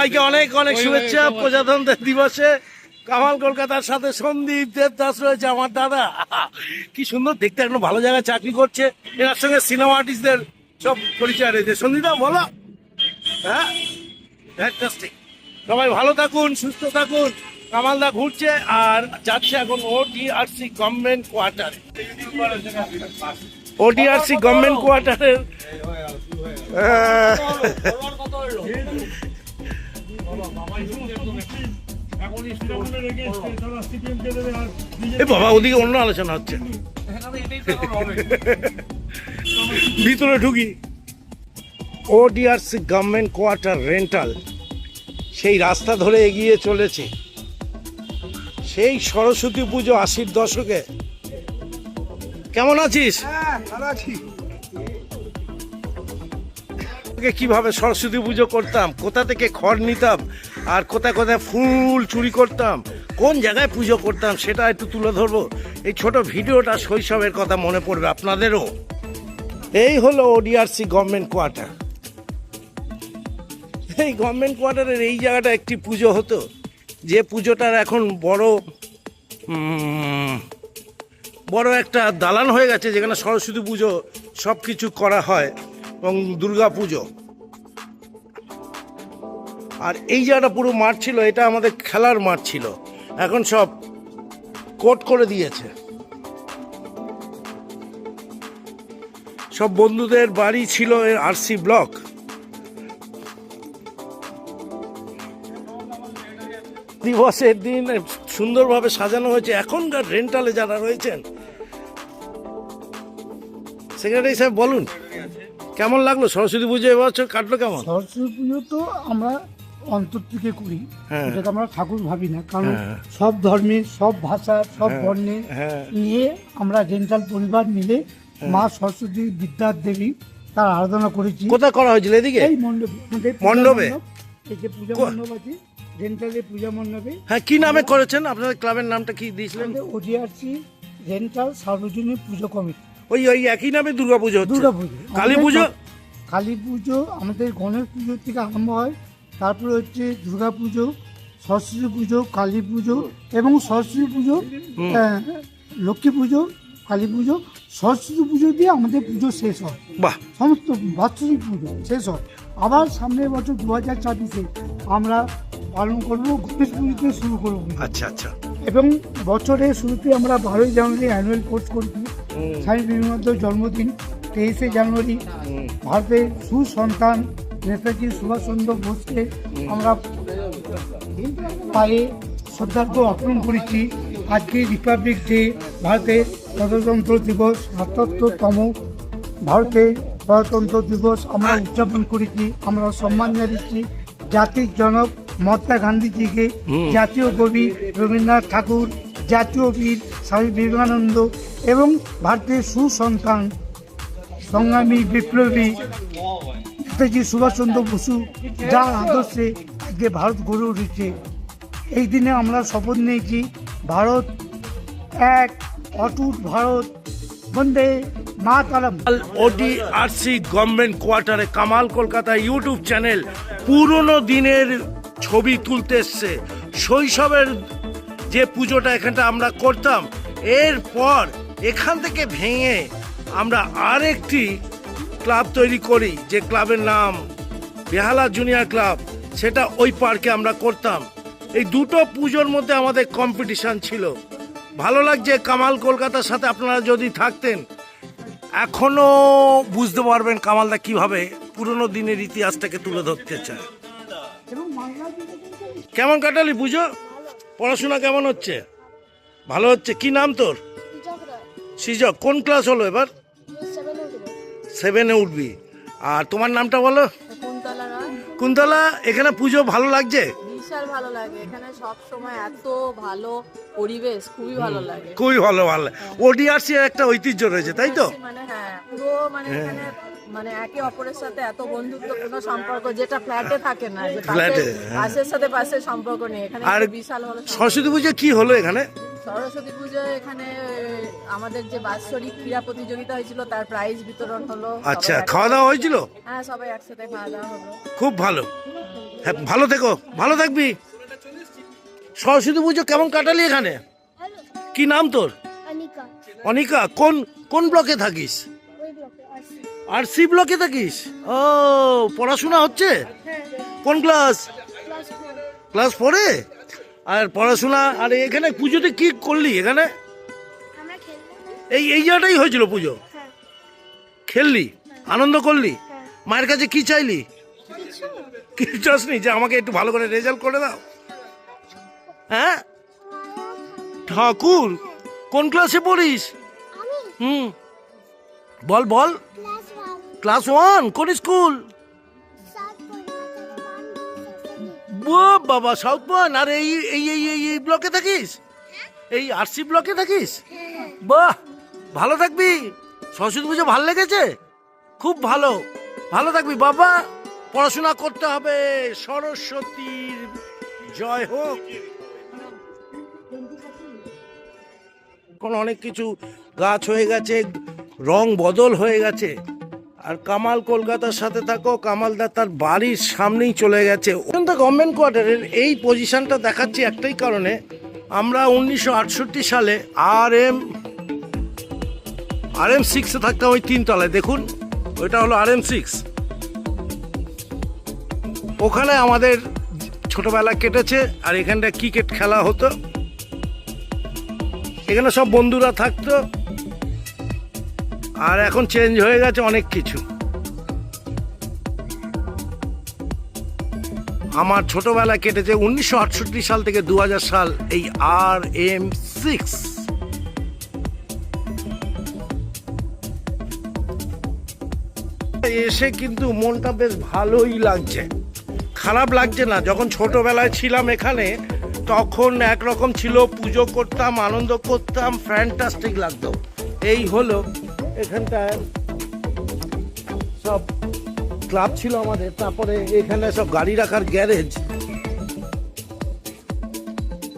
সবাইকে অনেক অনেক শুভেচ্ছা। প্রজাতন্ত্র দিবসে কামাল কলকাতার সাথে সন্দীপ দেবদাস রয়েছে আমার দাদা। কি সুন্দর দেখতে এখন ভালো জায়গায় চাকরি করছে। এনার সঙ্গে সিনেমা আর্টিস্টদের সব পরিচয় রয়েছে। সন্দীপদা বলো। হ্যাঁ? ফ্যান্টাস্টিক সবাই ভালো থাকুন সুস্থ থাকুন। কামালদা ঘুরছে আর যাচ্ছে এখন ওডিআরসি গভর্নমেন্ট কোয়ার্টারে ওডিআরসি গভর্নমেন্ট কোয়ার্টারের এ বাবা ওদিকে অন্য আলোচনা হচ্ছে। ভিতরে ঢুকি। ওডিআরসি গভর্নমেন্ট কোয়ার্টার রেন্টাল সেই রাস্তা ধরে এগিয়ে চলেছে। সেই সরস্বতী পুজো আশির দশকে। কেমন আছিস? আগে কীভাবে সরস্বতী পুজো করতাম কোথা থেকে খড় নিতাম আর কোথায় কোথায় ফুল চুরি করতাম, কোন জায়গায় পুজো করতাম, সেটা একটু তুলে ধরবো। এই ছোট ভিডিওটা শৈশবের কথা মনে পড়বে আপনাদেরও। এই হলো ওডিআরসি গভর্নমেন্ট কোয়ার্টার এই গভর্নমেন্ট কোয়ার্টারের এই জায়গাটা একটি পুজো হতো, যে পুজোটার এখন বড় বড় একটা দালান হয়ে গেছে, যেখানে সরস্বতী পুজো সব কিছু করা হয় এবং দুর্গা পুজো। আর এই জায়গাটা পুরো মাঠ ছিল, এটা আমাদের খেলার মাঠ ছিল। এখন সব কোট করে দিয়েছে। সব বন্ধুদের বাড়ি ছিল আরসি ব্লক। দিবসের দিন সুন্দরভাবে সাজানো হয়েছে। এখনকার রেন্টালে যারা রয়েছেন, সেক্রেটারি সাহেব বলুন, কেমন লাগল? সরস্বতী পুজো এবছর কাটলো কেমন? সরস্বতী পুজো তো আমরা অন্তর থেকে করি হ্যাঁ। এটাকে আমরা ঠাকুর ভাবি না কারণ হ্যাঁ। সব ধর্মের সব ভাষা সব হ্যাঁ, বর্ণের হ্যাঁ। নিয়ে আমরা রেন্টাল পরিবার মিলে মা সরস্বতী বিদ্যার দেবী তার আরাধনা করেছি। কোথায় করা হয়েছিল এদিকে? এই মণ্ডপে মণ্ডপে? এই যে পূজা মণ্ডপ আছে রেন্টালের পূজা মণ্ডপে। হ্যাঁ কি নামে করেছেন? আপনাদের ক্লাবের নামটা কি দিয়েছিলেন? ওডিআরসি রেন্টাল সার্বজনীন পুজো কমিটি। ওই ওই একই নামে দুর্গা পুজো হচ্ছে? দুর্গা পুজো কালী পুজো কালী পুজো আমাদের গণেশ পুজো থেকে আরম্ভ হয় তারপরে হচ্ছে দুর্গা পুজো সরস্বতী পুজো কালী পুজো এবং সরস্বতী পুজো লক্ষ্মী পুজো কালী পুজো সরস্বতী পুজো দিয়ে আমাদের পুজো শেষ হয়। বাহ। সমস্ত বাৎসরিক পুজো শেষ হয়। আবার সামনের বছর দু হাজার ছাব্বিশে আমরা পালন করব গণেশ পুজোতে শুরু করব আচ্ছা আচ্ছা। এবং বছরের শুরুতে আমরা বারোই জানুয়ারি অ্যানুয়াল কোর্স করছি স্বামী বিবেকানন্দ জন্মদিন তেইশে জানুয়ারি। ভারতের সুসন্তান নেতাজি সুভাষচন্দ্র বোসকে আমরা পায়ে শ্রদ্ধার্ঘ অর্পণ করেছি। আজকে রিপাবলিক ডে ভারতের গণতন্ত্র দিবস সাতাত্তরতম ভারতের প্রজাতন্ত্র দিবস আমরা উদযাপন করেছি আমরা সম্মান জানিয়েছি। জাতির জনক মহাত্মা গান্ধীজিকে জাতীয় কবি রবীন্দ্রনাথ ঠাকুর জাতীয় বীর স্বামী বিবেকানন্দ এবং ভারতের সুসন্তান সংগ্রামী বিপ্লবী নেতাজি সুভাষচন্দ্র বসু যার আদর্শে আজকে ভারত গড়ে উঠেছে। এই দিনে আমরা শপথ নিয়েছি, ভারত এক অটুট ভারত, বন্দে মা তারাম ওডিআরসি গভর্নমেন্ট কোয়ার্টারে কামাল কলকাতা ইউটিউব চ্যানেল পুরনো দিনের ছবি তুলতে এসছে। শৈশবের যে পুজোটা এখানটা আমরা করতাম, এরপর এখান থেকে ভেঙে আমরা আরেকটি ক্লাব তৈরি করি যে ক্লাবের নাম বেহালা জুনিয়র ক্লাব সেটা ওই পার্কে আমরা করতাম। এই দুটো পুজোর মধ্যে আমাদের কম্পিটিশন ছিল। ভালো লাগছে কামাল কলকাতার সাথে আপনারা যদি থাকতেন। এখনও বুঝতে পারবেন কামালদা কীভাবে পুরনো দিনের ইতিহাসটাকে তুলে ধরতে চায়। কেমন কাটালি পুজো? পড়াশোনা কেমন হচ্ছে? ভালো হচ্ছে? কি নাম তোর? সিজক কোন ক্লাস হলো এবার? সেভেনে উঠবি। আর তোমার নামটা বলো? কুন্তলা এখানে পুজো ভালো লাগছে? বিশাল ভালো লাগে। এখানে সব সময় এত ভালো পরিবেশ খুবই ভালো লাগে। খুবই ভালো ভালো ওডিআরসি একটা ঐতিহ্য রয়েছে তাই তো? মানে হ্যাঁ পুরো মানে এখানে মানে একে অপরের সাথে এত বন্ধুত্বপূর্ণ সম্পর্ক যেটা ফ্ল্যাটে থাকে না ফ্ল্যাটে, হ্যাঁ। পাশের সাথে পাশের সম্পর্ক নেই। এখানে আর বিশাল ভালো সরস্বতী পুজো কি হলো এখানে? সরস্বতী পুজো এখানে আমাদের যে বাৎসরিক ক্রীড়া প্রতিযোগিতা হয়েছিল তার প্রাইজ বিতরণ হলো। আচ্ছা খাওয়া দাওয়া হয়েছিল? হ্যাঁ সবাই একসাথে খাওয়া দাওয়া হলো। খুব ভালো। হ্যাঁ ভালো থেকো ভালো থাকবি। সরস্বতী পুজো কেমন কাটালি এখানে? কি নাম তোর? অনিকা। অনিকা কোন কোন ব্লকে থাকিস? ওই ব্লকে আসি আর সি ব্লকে থাকিস? ও পড়াশোনা হচ্ছে? হ্যাঁ। কোন ক্লাস? ক্লাস ফোরে? আর পড়াশোনা আর এখানে পুজোতে কি করলি এখানে? এই এই জায়গাটাই হয়েছিল পুজো? হ্যাঁ। খেললি? আনন্দ করলি? হ্যাঁ। মায়ের কাছে কি চাইলি? কিছু। কি চাসনি? যে আমাকে একটু ভালো করে রেজাল্ট করে দাও। হ্যাঁ? ঠাকুর কোন ক্লাসে পড়িস? হুম। বল বল। ক্লাস ওয়ান কোন স্কুল? বাবা সাউথ পয়েন্ট আর এই এই এই এই এই ব্লকে থাকিস? এই আরসি ব্লকে থাকিস? বাহ ভালো থাকবি। সরস্বতী পুজো ভালো লেগেছে? খুব ভালো। ভালো থাকবি বাবা। পড়াশোনা করতে হবে। সরস্বতীর জয় হোক। এখন অনেক কিছু গাছ হয়ে গেছে রং বদল হয়ে গেছে। আর কামাল কলকাতার সাথে থাকো, কামালদা তার বাড়ির সামনেই চলে গেছে। গভর্নমেন্ট কোয়ার্টারের এই পজিশনটা দেখাচ্ছি একটাই কারণে, আমরা উনিশশো আটষট্টি সালে আর এম আর এম সিক্সে থাকতাম ওই তিনতলায় দেখুন, ওইটা হলো আর এম সিক্স ওখানে আমাদের ছোটবেলা কেটেছে, আর এখানটা ক্রিকেট খেলা হতো। এখানে সব বন্ধুরা থাকতো। আর এখন চেঞ্জ হয়ে গেছে অনেক কিছু। আমার ছোটবেলা কেটেছে উনিশশো আটষট্টি সাল থেকে দু হাজার সাল এই আর এম সিক্স এসে কিন্তু মনটা বেশ ভালোই লাগছে। খারাপ লাগছে না, যখন ছোটবেলায় ছিলাম এখানে, তখন একরকম ছিল, পুজো করতাম, আনন্দ করতাম ফ্যান্টাস্টিক লাগতো। এই হলো এখানটায় সব ক্লাব ছিল আমাদের, তারপরে এখানে সব গাড়ি রাখার গ্যারেজ।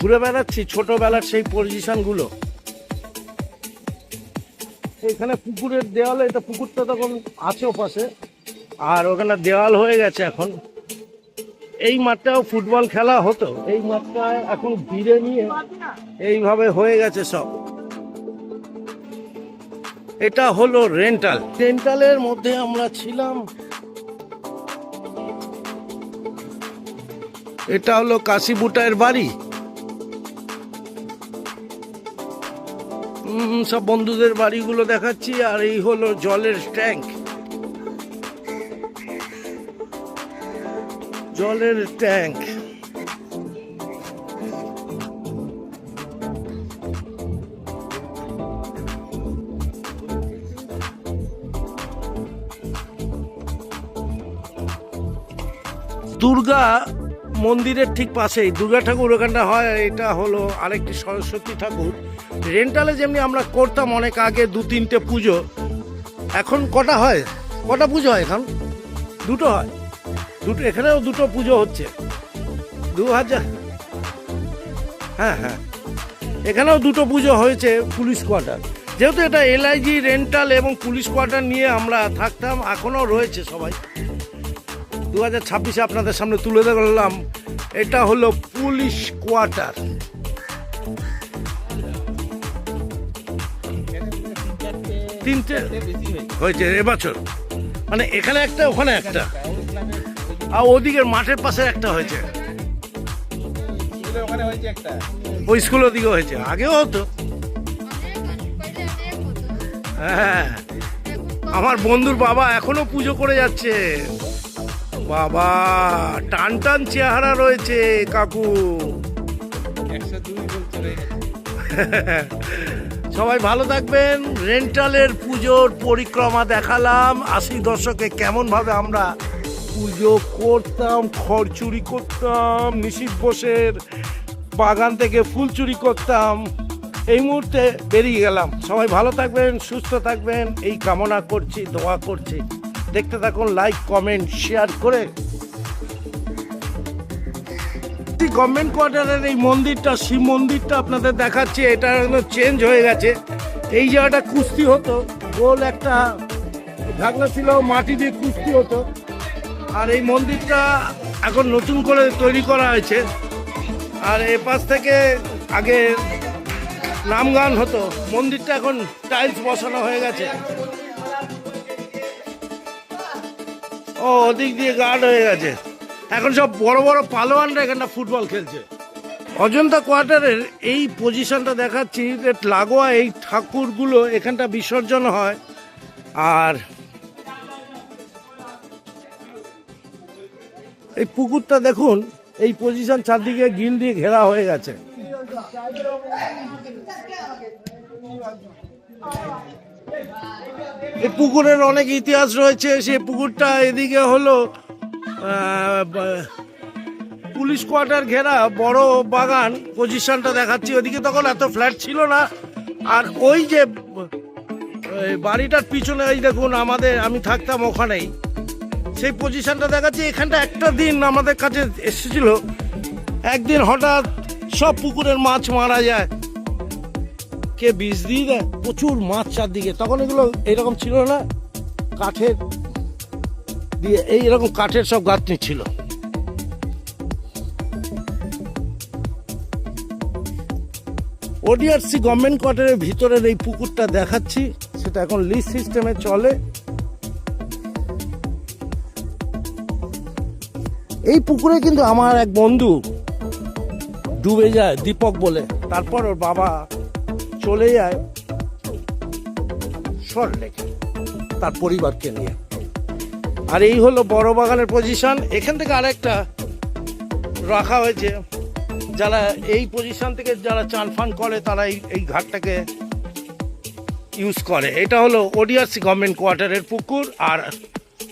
ঘুরে বেড়াচ্ছি, ছোটবেলার সেই পজিশনগুলো। এখানে পুকুরের দেওয়াল, এটা পুকুরটা তখন আছে ওপাশে, আর ওখানে দেওয়াল হয়ে গেছে এখন। এই মাঠটাও ফুটবল খেলা হতো, এই মাঠটা এখন ঘিরে নিয়ে এইভাবে হয়ে গেছে সব। এটা হলো রেন্টাল। রেন্টালের মধ্যে আমরা ছিলাম। এটা হলো কাশিবুটায়ের বাড়ি। সব বন্ধুদের বাড়িগুলো দেখাচ্ছি আর এই হলো জলের ট্যাঙ্ক। জলের ট্যাঙ্ক। দুর্গা মন্দিরের ঠিক পাশেই। দুর্গা ঠাকুর ওখানটা হয়, এটা হলো আরেকটি সরস্বতী ঠাকুর। রেন্টালে যেমনি আমরা করতাম অনেক আগে, দু, তিনটে পুজো। এখন কটা হয়? কটা পুজো হয় এখন? দুটো হয়। দুটো, এখানেও দুটো পুজো হচ্ছে। দু হাজার হ্যাঁ হ্যাঁ। এখানেও দুটো পুজো হয়েছে পুলিশ কোয়ার্টার। যেহেতু এটা এলআইজি রেন্টাল এবং পুলিশ কোয়ার্টার নিয়ে আমরা থাকতাম, এখনও রয়েছে সবাই। দু হাজার ছাব্বিশে আপনাদের সামনে তুলে ধরলাম, এটা হলো পুলিশ কোয়ার্টার। তিনটে? হয়েছে, এবছর। মানে এখানে একটা, ওখানে একটা। আর ওদিকের মাঠের পাশে একটা হয়েছে। ওই স্কুল ওদিকে হয়েছে, আগেও হতো। হ্যাঁ। আমার বন্ধুর বাবা এখনও পুজো করে যাচ্ছে। বাবা টান টান চেহারা রয়েছে, কাকু। সবাই ভালো থাকবেন, রেন্টালের পুজোর পরিক্রমা দেখালাম, আশি দশকে কেমন ভাবে আমরা পুজো করতাম, খড় চুরি করতাম, নিশিত বোসের বাগান থেকে ফুল চুরি করতাম, এই মুহূর্তে বেরিয়ে গেলাম। সবাই ভালো থাকবেন, সুস্থ থাকবেন, এই কামনা করছি, দোয়া করছি। দেখতে থাকুন লাইক কমেন্ট শেয়ার করে। গভর্নমেন্ট কোয়ার্টারের এই মন্দিরটা, শিব মন্দিরটা আপনাদের দেখাচ্ছি, এটা চেঞ্জ হয়ে গেছে। এই জায়গাটা কুস্তি হতো, গোল একটা ঢাকনা ছিল, মাটি দিয়ে কুস্তি হতো। আর এই মন্দিরটা এখন নতুন করে তৈরি করা হয়েছে। আর এ পাশ থেকে আগে নাম গান হতো, মন্দিরটা এখন টাইলস বসানো হয়ে গেছে। ও, ওদিক দিয়ে গার্ড হয়ে গেছে। এখন সব বড় বড় পালোয়ানরা এখানটা ফুটবল খেলছে। অজন্তা কোয়ার্টারের এই পজিশনটা দেখাচ্ছি যে লাগোয়া এই ঠাকুরগুলো এখানটা বিসর্জন হয়। আর এই পুকুরটা দেখুন, এই পজিশন চারদিকে গিল দিয়ে ঘেরা হয়ে গেছে। এই পুকুরের অনেক ইতিহাস রয়েছে সে পুকুরটা এদিকে হলো পুলিশ কোয়ার্টার ঘেরা বড় বাগান, পজিশনটা দেখাচ্ছি। ওদিকে তখন এত ফ্ল্যাট ছিল না। আর ওই যে বাড়িটার পিছনে, এই দেখুন আমাদের, আমি থাকতাম ওখানেই। সেই পজিশনটা দেখাচ্ছি। এখানটা একটা দিন আমাদের কাছে এসেছিল। একদিন হঠাৎ সব পুকুরের মাছ মারা যায়। কে বিষ দিয়ে দেয়? প্রচুর মাছ চারদিকে। তখন এগুলো এরকম ছিল না, কাঠের দিয়ে এইরকম কাঠের সব গাঁথনি ছিল। ওডিআরসি গভর্নমেন্ট কোয়ার্টারের ভিতরের এই পুকুরটা দেখাচ্ছি, সেটা এখন লিস্ট সিস্টেমে চলে। এই পুকুরে কিন্তু আমার এক বন্ধু, ডুবে যায়, দীপক বলে। তারপর ওর বাবা চলে যায়। সর লেকে তার পরিবারকে নিয়ে। আর এই হলো বড় বাগানের পজিশন এখান থেকে আরেকটা রাখা হয়েছে। যারা এই পজিশন থেকে যারা চান ফান করে, তারা এই এই ঘাটটাকে ইউজ করে। এটা হলো ওডিআরসি গভর্নমেন্ট কোয়ার্টারের পুকুর, আর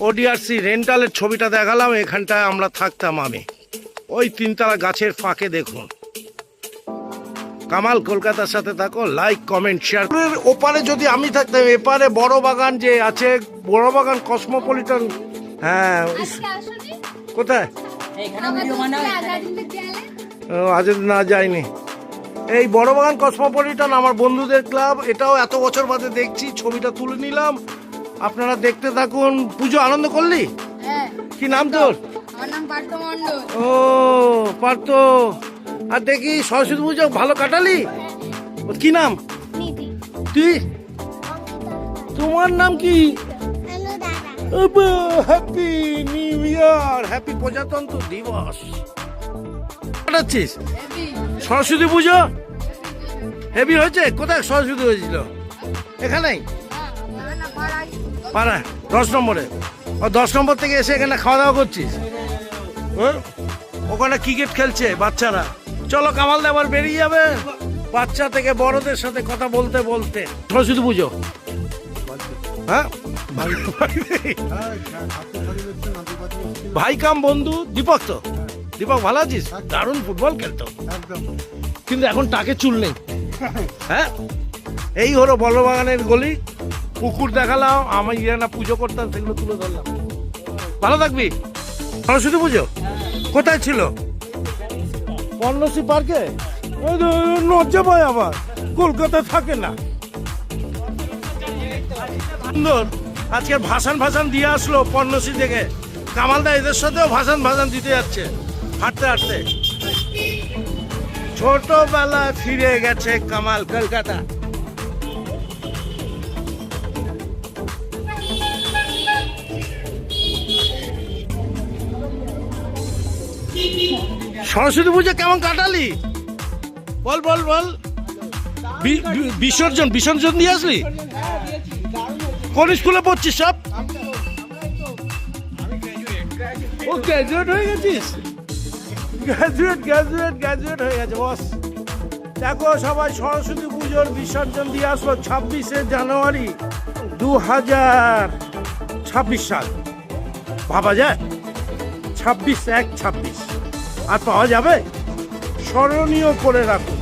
ওডিআরসি রেন্টালের ছবিটা দেখালাম। এখানটায় আমরা থাকতাম আমি। ওই তিনতলা গাছের ফাঁকে দেখুন। কামাল কলকাতার সাথে থাকো লাইক কমেন্ট শেয়ার ওপারে যদি আমি থাকতাম এপারে বড় বাগান যে আছে বড় বাগান কসমোপলিটন হ্যাঁ কোথায়? ও, আজ না যাইনি। এই বড় বাগান কসমোপলিটন আমার বন্ধুদের ক্লাব এটাও এত বছর বাদে দেখছি ছবিটা তুলে নিলাম। আপনারা দেখতে থাকুন। পুজো আনন্দ করলি? হ্যাঁ। কি নাম তোর? ও নাম পার্থ মণ্ডল। ও পারতো আর দেখি সরস্বতী পুজো ভালো কাটালি? ওর কি নাম? তুই? তোমার নাম কি? হ্যাপি নিউ ইয়ার হ্যাপি প্রজাতন্ত্র দিবস। কাটাচ্ছিস? সরস্বতী পুজো? হেভি হয়েছে? কোথায় সরস্বতী হয়েছিল? এখানেই? পাড়া দশ নম্বরে। ও দশ নম্বর থেকে এসে এখানে খাওয়া দাওয়া করছিস? ও, ওখানে ক্রিকেট খেলছে বাচ্চারা। চলো কামাল দা আবার বেরিয়ে যাবে। বাচ্চা থেকে বড়দের সাথে কথা বলতে বলতে। সরস্বতী পুজো। হ্যাঁ? ভাই কাম বন্ধু দীপক তো। দীপক ভালো আছিস? দারুণ ফুটবল খেলতো। কিন্তু এখন টাকে চুল নেই। হ্যাঁ? এই হলো বলবাগানের গলি। পুকুর দেখালাম আমি ইয়ে না পুজো করতাম সেগুলো তুলে ধরলাম। ভালো থাকবি? সরস্বতী পুজো? কোথায় ছিল? পর্ণশ্রী পার্কে? লজ্জা পায় আবার। কলকাতা থাকে না। সুন্দর। আজকে ভাসান ভাসান দিয়ে আসলো পর্ণশ্রী থেকে কামালদা এদের সাথেও ভাসান ভাসান দিতে যাচ্ছে, হাঁটতে হাঁটতে। ছোটবেলা ফিরে গেছে কামাল কলকাতা। সরস্বতী পুজো কেমন কাটালি? বল বল বল। বিসর্জন বিসর্জন দিয়ে আসলি? কোন স্কুলে পড়ছিস সব? ও গ্র্যাজুয়েট হয়ে গেছিস? গ্র্যাজুয়েট গ্র্যাজুয়েট গ্র্যাজুয়েট হয়ে গেছে বস। দেখো সবাই সরস্বতী পুজোর বিসর্জন দিয়ে আসলো ছাব্বিশে জানুয়ারি দু হাজার ছাব্বিশ সাল। ভাবা যায়? ছাব্বিশ এক ছাব্বিশ। আর পাওয়া যাবে? স্মরণীয় করে রাখুন।